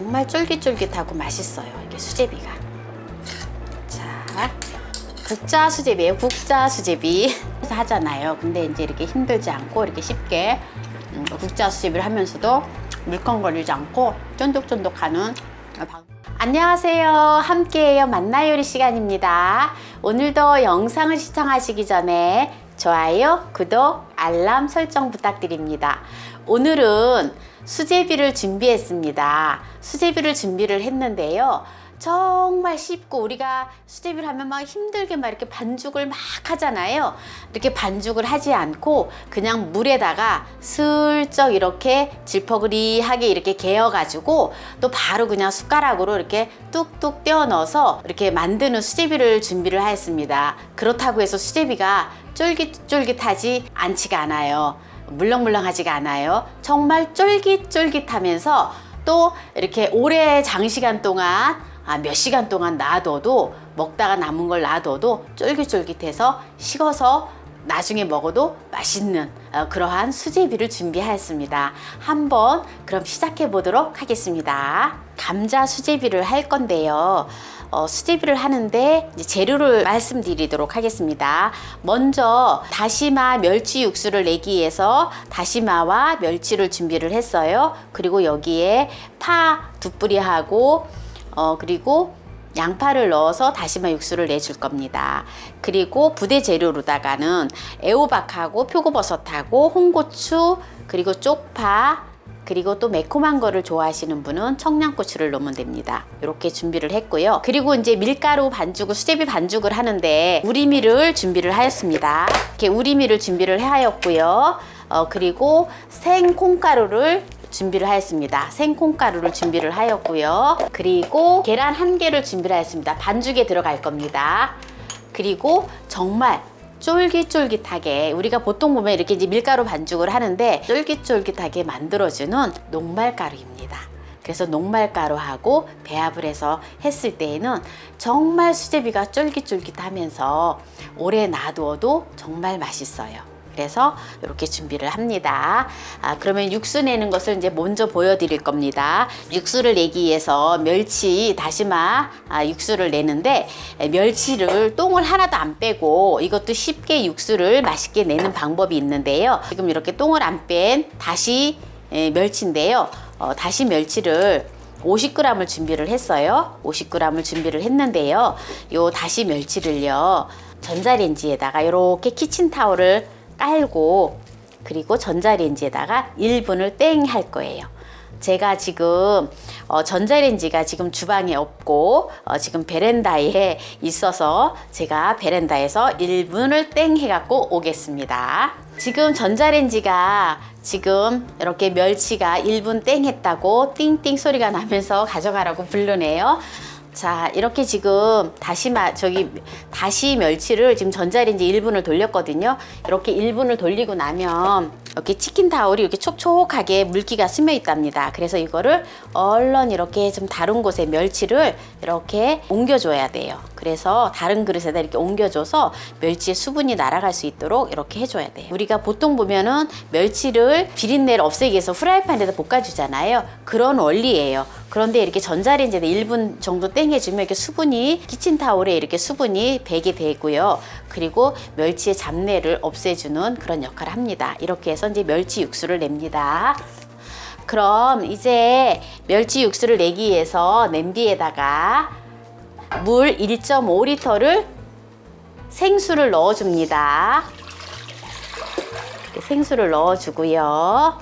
정말 쫄깃쫄깃하고 맛있어요. 이게 수제비가. 자, 국자 수제비예요. 국자 수제비 하잖아요. 근데 이제 이렇게 힘들지 않고 이렇게 쉽게 음, 국자 수제비를 하면서도 물컹거리지 않고 쫀득쫀득하는 방- 안녕하세요. 함께해요. 만나요리 시간입니다. 오늘도 영상을 시청하시기 전에 좋아요, 구독, 알람 설정 부탁드립니다. 오늘은 수제비를 준비했습니다. 수제비를 준비를 했는데요. 정말 쉽고 우리가 수제비를 하면 막 힘들게 막 이렇게 반죽을 막 하잖아요. 이렇게 반죽을 하지 않고 그냥 물에다가 슬쩍 이렇게 질퍽으리하게 이렇게 개어가지고 또 바로 그냥 숟가락으로 이렇게 뚝뚝 떼어 넣어서 이렇게 만드는 수제비를 준비를 하였습니다. 그렇다고 해서 수제비가 쫄깃쫄깃하지 않지가 않아요. 물렁물렁하지가 않아요. 정말 쫄깃쫄깃하면서 또 이렇게 오래 장시간 동안 아, 몇 시간 동안 놔둬도 먹다가 남은 걸 놔둬도 쫄깃쫄깃해서 식어서 나중에 먹어도 맛있는 어, 그러한 수제비를 준비하였습니다. 한번 그럼 시작해 보도록 하겠습니다. 감자 수제비를 할 건데요. 어, 수제비를 하는데 재료를 말씀드리도록 하겠습니다. 먼저 다시마 멸치 육수를 내기 위해서 다시마와 멸치를 준비를 했어요. 그리고 여기에 파 두 뿌리하고 어, 그리고 양파를 넣어서 다시마 육수를 내줄 겁니다. 그리고 부대 재료로다가는 애호박하고 표고버섯하고 홍고추 그리고 쪽파 그리고 또 매콤한 거를 좋아하시는 분은 청양고추를 넣으면 됩니다. 이렇게 준비를 했고요. 그리고 이제 밀가루 반죽을 수제비 반죽을 하는데 우리밀을 준비를 하였습니다. 이렇게 우리밀을 준비를 하였고요. 어, 그리고 생 콩가루를 준비를 하였습니다. 생콩가루를 준비를 하였고요. 그리고 계란 한 개를 준비를 하였습니다. 반죽에 들어갈 겁니다. 그리고 정말 쫄깃쫄깃하게 우리가 보통 보면 이렇게 이제 밀가루 반죽을 하는데 쫄깃쫄깃하게 만들어주는 녹말가루입니다. 그래서 녹말가루하고 배합을 해서 했을 때에는 정말 수제비가 쫄깃쫄깃하면서 오래 놔두어도 정말 맛있어요. 그래서 이렇게 준비를 합니다. 아, 그러면 육수 내는 것을 이제 먼저 보여드릴 겁니다. 육수를 내기 위해서 멸치, 다시마 아, 육수를 내는데 에, 멸치를 똥을 하나도 안 빼고 이것도 쉽게 육수를 맛있게 내는 방법이 있는데요. 지금 이렇게 똥을 안 뺀 다시 에, 멸치인데요. 어, 다시 멸치를 50g을 준비를 했어요. 50g을 준비를 했는데요. 요 다시 멸치를요. 전자레인지에다가 이렇게 키친타올을 깔고 그리고 전자레인지에다가 1분을 땡 할 거예요. 제가 지금 어, 전자레인지가 지금 주방에 없고 어, 지금 베란다에 있어서 제가 베란다에서 1분을 땡 해갖고 오겠습니다. 지금 전자레인지가 지금 이렇게 멸치가 1분 땡 했다고 띵띵 소리가 나면서 가져가라고 부르네요. 자, 이렇게 지금 다시마, 저기, 다시 멸치를 지금 전자레인지 1분을 돌렸거든요. 이렇게 1분을 돌리고 나면 이렇게 치킨 타올이 이렇게 촉촉하게 물기가 스며 있답니다. 그래서 이거를 얼른 이렇게 좀 다른 곳에 멸치를 이렇게 옮겨줘야 돼요. 그래서 다른 그릇에다 이렇게 옮겨줘서 멸치의 수분이 날아갈 수 있도록 이렇게 해줘야 돼요. 우리가 보통 보면은 멸치를 비린내를 없애기 위해서 프라이팬에다 볶아주잖아요. 그런 원리예요. 그런데 이렇게 전자레인지에 1분 정도 땡 해주면 이렇게 수분이 키친타올에 이렇게 수분이 배게 되고요. 그리고 멸치의 잡내를 없애주는 그런 역할을 합니다. 이렇게 해서 이제 멸치 육수를 냅니다. 그럼 이제 멸치 육수를 내기 위해서 냄비에다가 물 1.5리터를 생수를 넣어줍니다. 생수를 넣어주고요.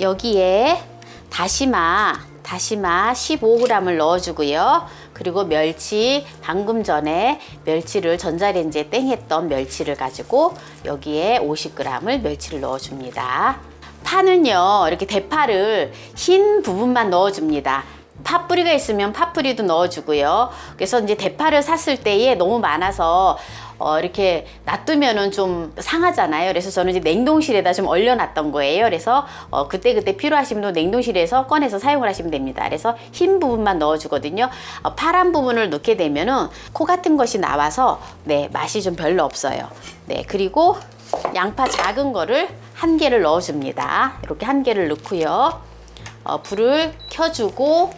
여기에 다시마, 다시마 15g을 넣어주고요. 그리고 멸치, 방금 전에 멸치를 전자레인지에 땡했던 멸치를 가지고 여기에 50g을 멸치를 넣어줍니다. 파는요, 이렇게 대파를 흰 부분만 넣어줍니다. 팥뿌리가 있으면 팥뿌리도 넣어주고요. 그래서 이제 대파를 샀을 때에 너무 많아서 어, 이렇게 놔두면은 좀 상하잖아요. 그래서 저는 이제 냉동실에다 좀 얼려놨던 거예요. 그래서 어, 그때 그때 필요하시면 또 냉동실에서 꺼내서 사용을 하시면 됩니다. 그래서 흰 부분만 넣어주거든요. 어, 파란 부분을 넣게 되면은 코 같은 것이 나와서 네, 맛이 좀 별로 없어요. 네, 그리고 양파 작은 거를 한 개를 넣어줍니다. 이렇게 한 개를 넣고요. 어, 불을 켜주고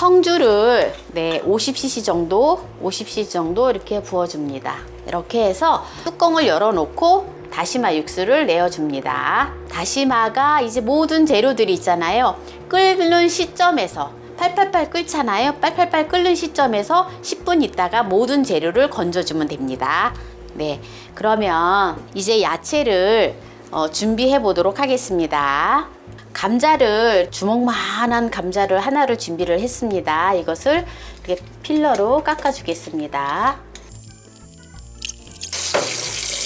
청주를 네 50cc 정도 50cc 정도 이렇게 부어줍니다. 이렇게 해서 뚜껑을 열어놓고 다시마 육수를 내어줍니다. 다시마가 이제 모든 재료들이 있잖아요. 끓는 시점에서 팔팔팔 끓잖아요. 팔팔팔 끓는 시점에서 10분 있다가 모든 재료를 건져주면 됩니다. 네, 그러면 이제 야채를 어, 준비해 보도록 하겠습니다. 감자를 주먹만한 감자를 하나를 준비를 했습니다. 이것을 이렇게 필러로 깎아 주겠습니다.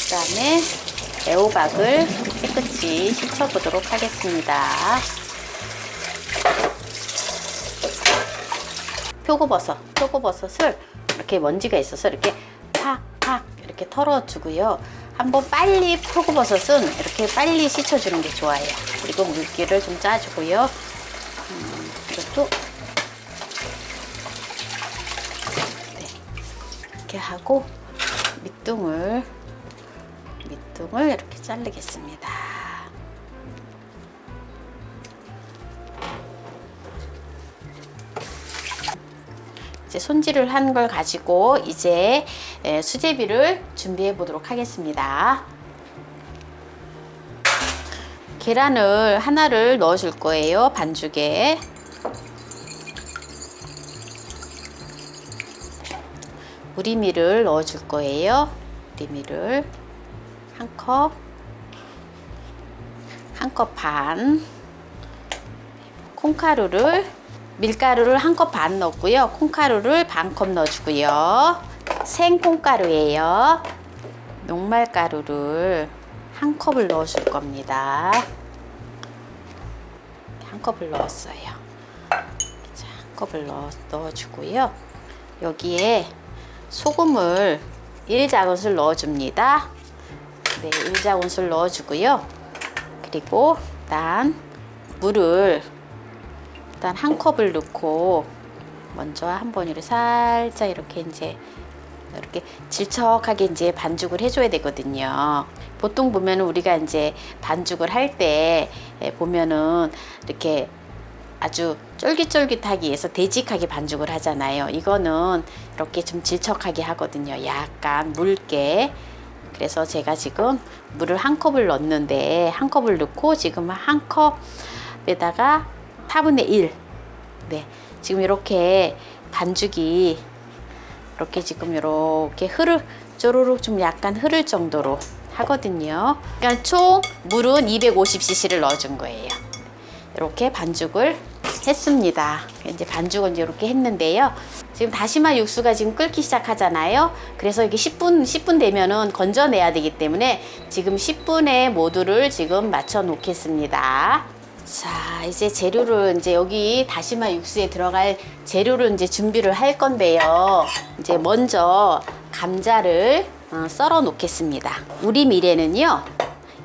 그 다음에 애호박을 깨끗이 씻어 보도록 하겠습니다. 표고버섯, 표고버섯을 이렇게 먼지가 있어서 이렇게 팍팍 이렇게 털어주고요. 한번 빨리 표고버섯은 이렇게 빨리 씻어주는 게 좋아요. 그리고 물기를 좀 짜주고요. 음, 이것도 네, 이렇게 하고 밑둥을 밑둥을 이렇게 자르겠습니다. 이제 손질을 한 걸 가지고 이제 에, 수제비를 준비해 보도록 하겠습니다. 계란을 하나를 넣어 줄 거예요. 반죽에. 우리미를 넣어 줄 거예요. 우리미를 한 컵, 한 컵 반, 콩가루를 밀가루를 한 컵 반 넣고요. 콩가루를 반 컵 넣어주고요. 생콩가루예요. 녹말가루를 한 컵을 넣어줄 겁니다. 한 컵을 넣었어요. 자, 한 컵을 넣어, 넣어주고요. 여기에 소금을 1작은술 넣어줍니다. 네, 1작은술 넣어주고요. 그리고 일단 물을 일단 한 컵을 넣고 먼저 한 번으로 살짝 이렇게 이제 이렇게 질척하게 이제 반죽을 해줘야 되거든요. 보통 보면 우리가 이제 반죽을 할 때 보면은 이렇게 아주 쫄깃쫄깃하기 위해서 되직하게 반죽을 하잖아요. 이거는 이렇게 좀 질척하게 하거든요. 약간 묽게. 그래서 제가 지금 물을 한 컵을 넣었는데 한 컵을 넣고 지금 한 컵에다가 4분의 1. 네. 지금 이렇게 반죽이 이렇게 지금 이렇게 흐르 쪼르륵 좀 약간 흐를 정도로 하거든요. 그러니까 총 물은 250cc를 넣어준 거예요. 이렇게 반죽을 했습니다. 이제 반죽은 이렇게 했는데요. 지금 다시마 육수가 지금 끓기 시작하잖아요. 그래서 이게 10분 10분 되면은 건져내야 되기 때문에 지금 10분의 모두를 지금 맞춰 놓겠습니다. 자, 이제 재료를 이제 여기 다시마 육수에 들어갈 재료를 이제 준비를 할 건데요. 이제 먼저 감자를 어, 썰어 놓겠습니다. 우리 미래는요.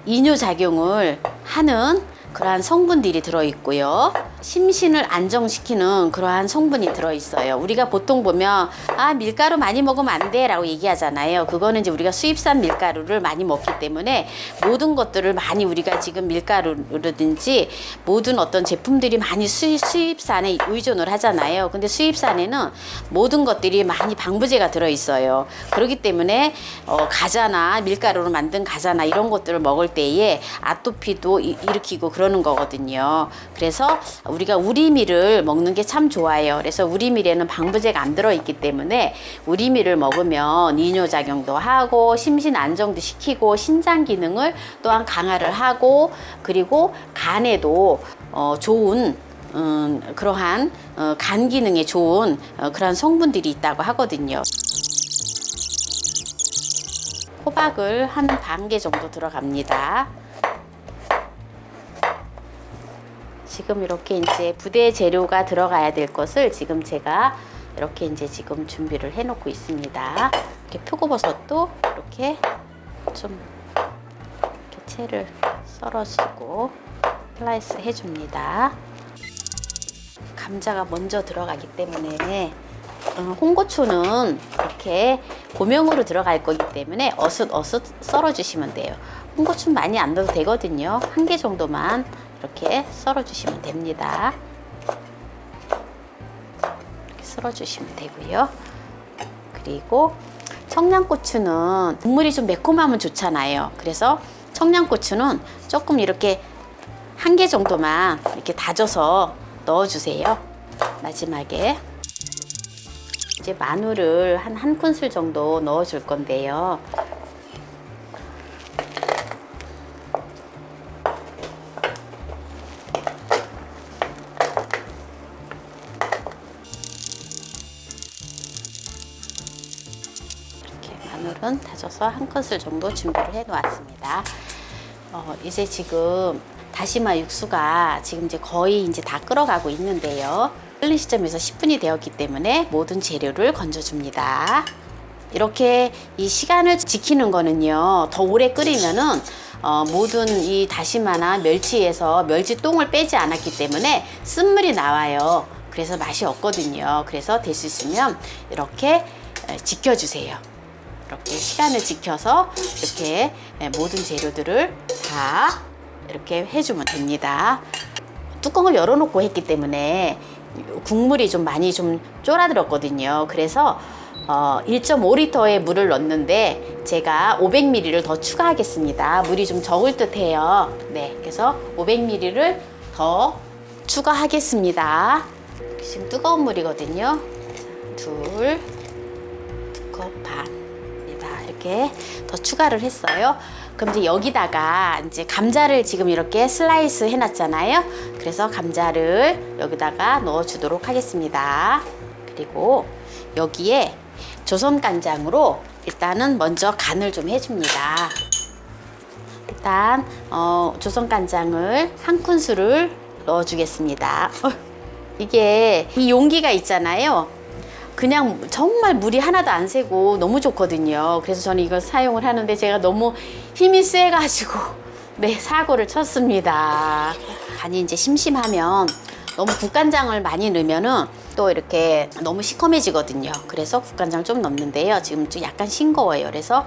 이뇨 작용을 하는 그러한 성분들이 들어 있고요. 심신을 안정시키는 그러한 성분이 들어 있어요. 우리가 보통 보면 아 밀가루 많이 먹으면 안 돼 라고 얘기하잖아요. 그거는 이제 우리가 수입산 밀가루를 많이 먹기 때문에 모든 것들을 많이 우리가 지금 밀가루라든지 모든 어떤 제품들이 많이 수입, 수입산에 의존을 하잖아요. 근데 수입산에는 모든 것들이 많이 방부제가 들어 있어요. 그렇기 때문에 어, 가자나 밀가루로 만든 가자나 이런 것들을 먹을 때에 아토피도 이- 일으키고 그러는 거거든요. 그래서 우리가 우리밀을 먹는 게 참 좋아요. 그래서 우리밀에는 방부제가 안 들어있기 때문에 우리밀을 먹으면 이뇨 작용도 하고 심신 안정도 시키고 신장 기능을 또한 강화를 하고 그리고 간에도 어, 좋은 음, 그러한 어, 간 기능에 좋은 어, 그런 성분들이 있다고 하거든요. 호박을 한 반 개 정도 들어갑니다. 지금 이렇게 이제 부대 재료가 들어가야 될 것을 지금 제가 이렇게 이제 지금 준비를 해 놓고 있습니다. 이렇게 표고버섯도 이렇게 좀 이렇게 채를 썰어주고 슬라이스 해줍니다. 감자가 먼저 들어가기 때문에 어, 홍고추는 이렇게 고명으로 들어갈 거기 때문에 어슷 어슷 썰어 주시면 돼요. 홍고추는 많이 안 넣어도 되거든요. 한 개 정도만 이렇게 썰어주시면 됩니다. 이렇게 썰어주시면 되고요. 그리고 청양고추는 국물이 좀 매콤하면 좋잖아요. 그래서 청양고추는 조금 이렇게 한 개 정도만 이렇게 다져서 넣어주세요. 마지막에 이제 마늘을 한 한 큰술 정도 넣어줄 건데요. 다져서 한 큰술 정도 준비를 해 놓았습니다. 어, 이제 지금 다시마 육수가 지금 이제 거의 이제 다 끓어가고 있는데요. 끓는 시점에서 10분이 되었기 때문에 모든 재료를 건져줍니다. 이렇게 이 시간을 지키는 거는요, 더 오래 끓이면은 어, 모든 이 다시마나 멸치에서 멸치 똥을 빼지 않았기 때문에 쓴물이 나와요. 그래서 맛이 없거든요. 그래서 될 수 있으면 이렇게 에, 지켜주세요. 이렇게 시간을 지켜서 이렇게 예, 모든 재료들을 다 이렇게 해주면 됩니다. 뚜껑을 열어놓고 했기 때문에 국물이 좀 많이 좀 쫄아들었거든요. 그래서 어, 1.5리터의 물을 넣는데 제가 500ml를 더 추가하겠습니다. 물이 좀 적을 듯 해요. 네, 그래서 500ml를 더 추가하겠습니다. 지금 뜨거운 물이거든요. 둘. 이렇게 더 추가를 했어요. 그럼 이제 여기다가 이제 감자를 지금 이렇게 슬라이스 해놨잖아요. 그래서 감자를 여기다가 넣어주도록 하겠습니다. 그리고 여기에 조선 간장으로 일단은 먼저 간을 좀 해줍니다. 일단 어, 조선 간장을 한 큰술을 넣어주겠습니다. 어, 이게 이 용기가 있잖아요. 그냥 정말 물이 하나도 안 새고 너무 좋거든요. 그래서 저는 이걸 사용을 하는데 제가 너무 힘이 세가지고 네 사고를 쳤습니다. 간이 이제 심심하면 너무 국간장을 많이 넣으면은 또 이렇게 너무 시커매지거든요. 그래서 국간장을 좀 넣는데요. 지금 좀 약간 싱거워요. 그래서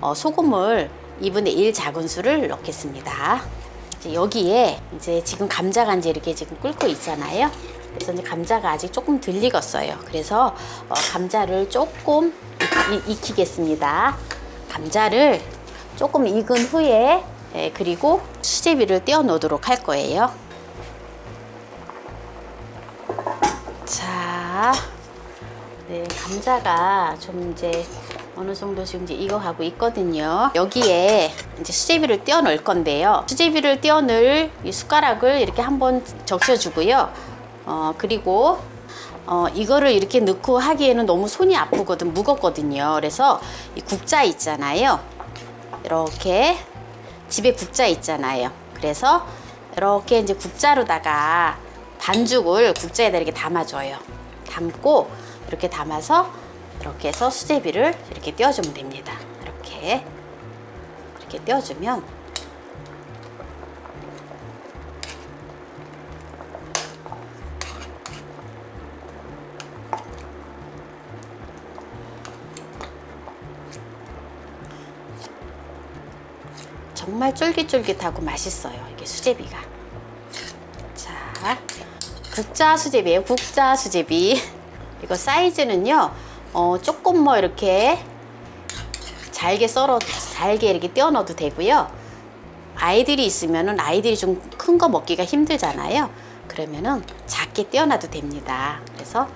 어, 소금을 2분의 1 작은술을 넣겠습니다. 이제 여기에 이제 지금 감자가 이제 이렇게 지금 끓고 있잖아요. 그래서 이제 감자가 아직 조금 덜 익었어요. 그래서 어, 감자를 조금 익, 익히겠습니다. 감자를 조금 익은 후에 예, 그리고 수제비를 떼어 넣도록 할 거예요. 자, 네, 감자가 좀 이제 어느 정도 지금 이제 익어가고 있거든요. 여기에 이제 수제비를 떼어 넣을 건데요. 수제비를 떼어 넣을 이 숟가락을 이렇게 한번 적셔주고요. 어, 그리고 어, 이거를 이렇게 넣고 하기에는 너무 손이 아프거든, 무겁거든요. 그래서 이 국자 있잖아요. 이렇게 집에 국자 있잖아요. 그래서 이렇게 이제 국자로다가 반죽을 국자에다 이렇게 담아줘요. 담고 이렇게 담아서 이렇게 해서 수제비를 이렇게 띄워주면 됩니다. 이렇게 이렇게 띄워주면 정말 쫄깃쫄깃하고 맛있어요. 이게 수제비가. 자, 국자 수제비예요. 국자 수제비. 이거 사이즈는요. 어, 조금 뭐 이렇게 잘게 썰어 잘게 이렇게 떼어 넣어도 되고요. 아이들이 있으면은 아이들이 좀 큰 거 먹기가 힘들잖아요. 그러면은 작게 떼어놔도 됩니다. 그래서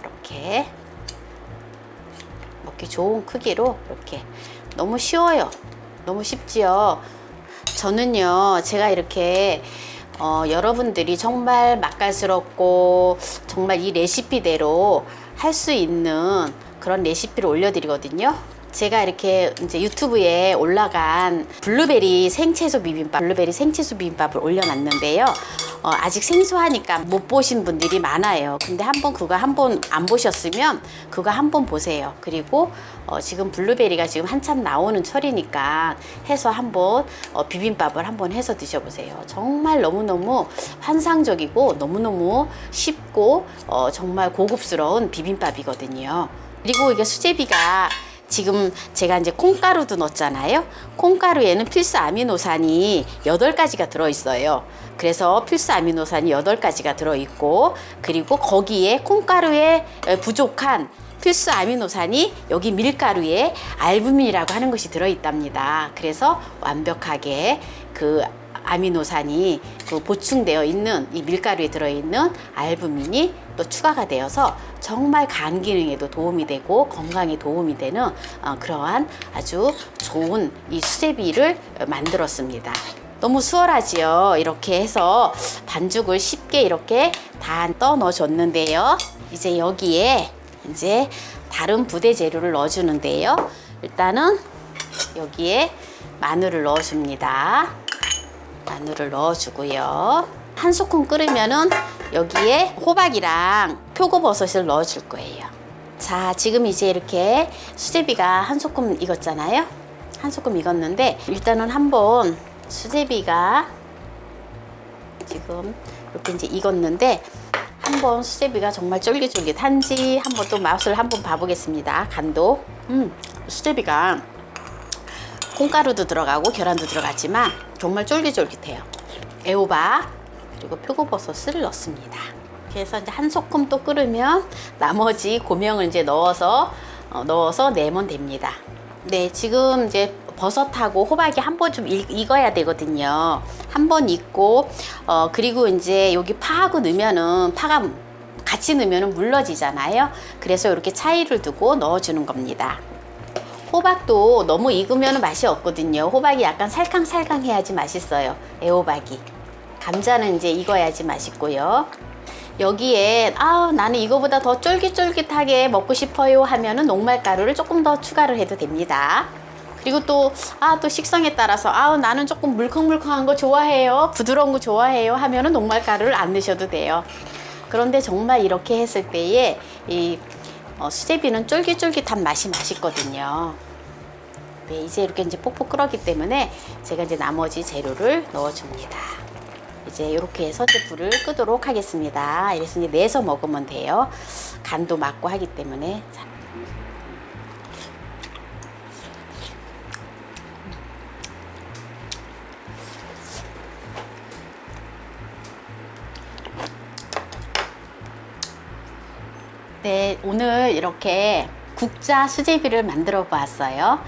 이렇게 먹기 좋은 크기로 이렇게 너무 쉬워요. 너무 쉽지요. 저는요, 제가 이렇게 어, 여러분들이 정말 맛깔스럽고 정말 이 레시피대로 할 수 있는 그런 레시피를 올려드리거든요. 제가 이렇게 이제 유튜브에 올라간 블루베리 생채소 비빔밥, 블루베리 생채소 비빔밥을 올려놨는데요. 어, 아직 생소하니까 못 보신 분들이 많아요. 근데 한번 그거 한번 안 보셨으면 그거 한번 보세요. 그리고 어, 지금 블루베리가 지금 한참 나오는 철이니까 해서 한번 어, 비빔밥을 한번 해서 드셔보세요. 정말 너무너무 환상적이고 너무너무 쉽고 어, 정말 고급스러운 비빔밥이거든요. 그리고 이게 수제비가 지금 제가 이제 콩가루도 넣었잖아요. 콩가루에는 필수 아미노산이 8가지가 들어있어요. 그래서 필수 아미노산이 8가지가 들어있고 그리고 거기에 콩가루에 부족한 필수 아미노산이 여기 밀가루에 알부민이라고 하는 것이 들어있답니다. 그래서 완벽하게 그 아미노산이 그 보충되어 있는 이 밀가루에 들어있는 알부민이 또 추가가 되어서 정말 간 기능에도 도움이 되고 건강에 도움이 되는 어, 그러한 아주 좋은 이 수제비를 만들었습니다. 너무 수월하지요. 이렇게 해서 반죽을 쉽게 이렇게 다 떠 넣어 줬는데요. 이제 여기에 이제 다른 부대 재료를 넣어 주는데요. 일단은 여기에 마늘을 넣어 줍니다. 마늘을 넣어주고요. 한 소끔 끓으면은 여기에 호박이랑 표고버섯을 넣어줄 거예요. 자, 지금 이제 이렇게 수제비가 한 소끔 익었잖아요. 한 소끔 익었는데 일단은 한번 수제비가 지금 이렇게 이제 익었는데 한번 수제비가 정말 쫄깃쫄깃한지 한번 또 맛을 한번 봐보겠습니다. 간도. 음, 수제비가 콩가루도 들어가고 계란도 들어갔지만 정말 쫄깃쫄깃해요. 애호박 그리고 표고버섯을 넣습니다. 그래서 이제 한 소끔 또 끓으면 나머지 고명을 이제 넣어서 어, 넣어서 내면 됩니다. 네, 지금 이제 버섯하고 호박이 한 번 좀 익어야 되거든요. 한 번 익고 어 그리고 이제 여기 파하고 넣으면은 파가 같이 넣으면은 물러지잖아요. 그래서 이렇게 차이를 두고 넣어주는 겁니다. 호박도 너무 익으면 맛이 없거든요. 호박이 약간 살캉살캉해야지 맛있어요. 애호박이. 감자는 이제 익어야지 맛있고요. 여기에 아 나는 이거보다 더 쫄깃쫄깃하게 먹고 싶어요 하면은 녹말가루를 조금 더 추가를 해도 됩니다. 그리고 또 아 또 식성에 따라서 아 나는 조금 물컹물컹한 거 좋아해요 부드러운 거 좋아해요 하면은 녹말가루를 안 넣으셔도 돼요. 그런데 정말 이렇게 했을 때에 이 어, 수제비는 쫄깃쫄깃한 맛이 맛있거든요. 네, 이제 이렇게 이제 뽁뽁 끓었기 때문에 제가 이제 나머지 재료를 넣어줍니다. 이제 이렇게 해서 이제 불을 끄도록 하겠습니다. 이래서 이제 내서 먹으면 돼요. 간도 맞고 하기 때문에. 자. 네, 오늘 이렇게 국자 수제비를 만들어 보았어요.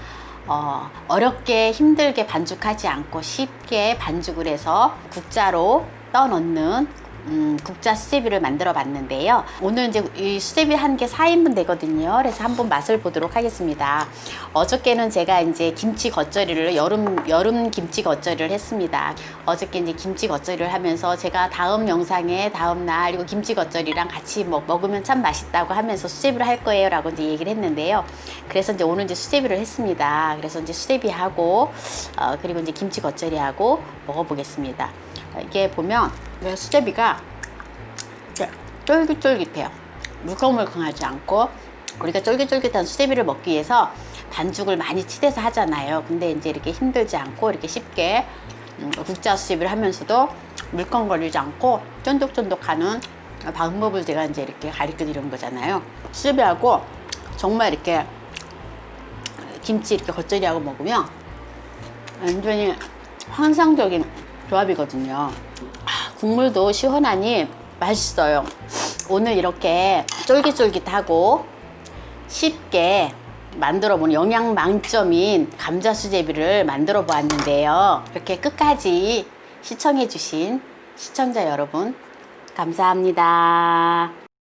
어, 어렵게 힘들게 반죽하지 않고 쉽게 반죽을 해서 국자로 떠넣는 음, 국자 수제비를 만들어 봤는데요. 오늘 이제 이 수제비 한 개 4인분 되거든요. 그래서 한번 맛을 보도록 하겠습니다. 어저께는 제가 이제 김치 겉절이를 여름 여름 김치 겉절이를 했습니다. 어저께 이제 김치 겉절이를 하면서 제가 다음 영상에 다음 날 이거 김치 겉절이랑 같이 먹, 먹으면 참 맛있다고 하면서 수제비를 할 거예요라고 이제 얘기를 했는데요. 그래서 이제 오늘 이제 수제비를 했습니다. 그래서 이제 수제비하고 어, 그리고 이제 김치 겉절이하고 먹어보겠습니다. 이게 보면 이 수제비가 쫄깃쫄깃해요. 물컹물컹하지 않고 우리가 쫄깃쫄깃한 수제비를 먹기 위해서 반죽을 많이 치대서 하잖아요. 근데 이제 이렇게 힘들지 않고 이렇게 쉽게 음, 국자 수제비를 하면서도 물컹거리지 않고 쫀득쫀득하는 방법을 제가 이제 이렇게 가르쳐 드리는 거잖아요. 수제비하고 정말 이렇게 김치 이렇게 겉절이하고 먹으면 완전히 환상적인 조합이거든요. 아, 국물도 시원하니 맛있어요. 오늘 이렇게 쫄깃쫄깃하고 쉽게 만들어 본 영양 만점인 감자 수제비를 만들어 보았는데요. 이렇게 끝까지 시청해 주신 시청자 여러분 감사합니다.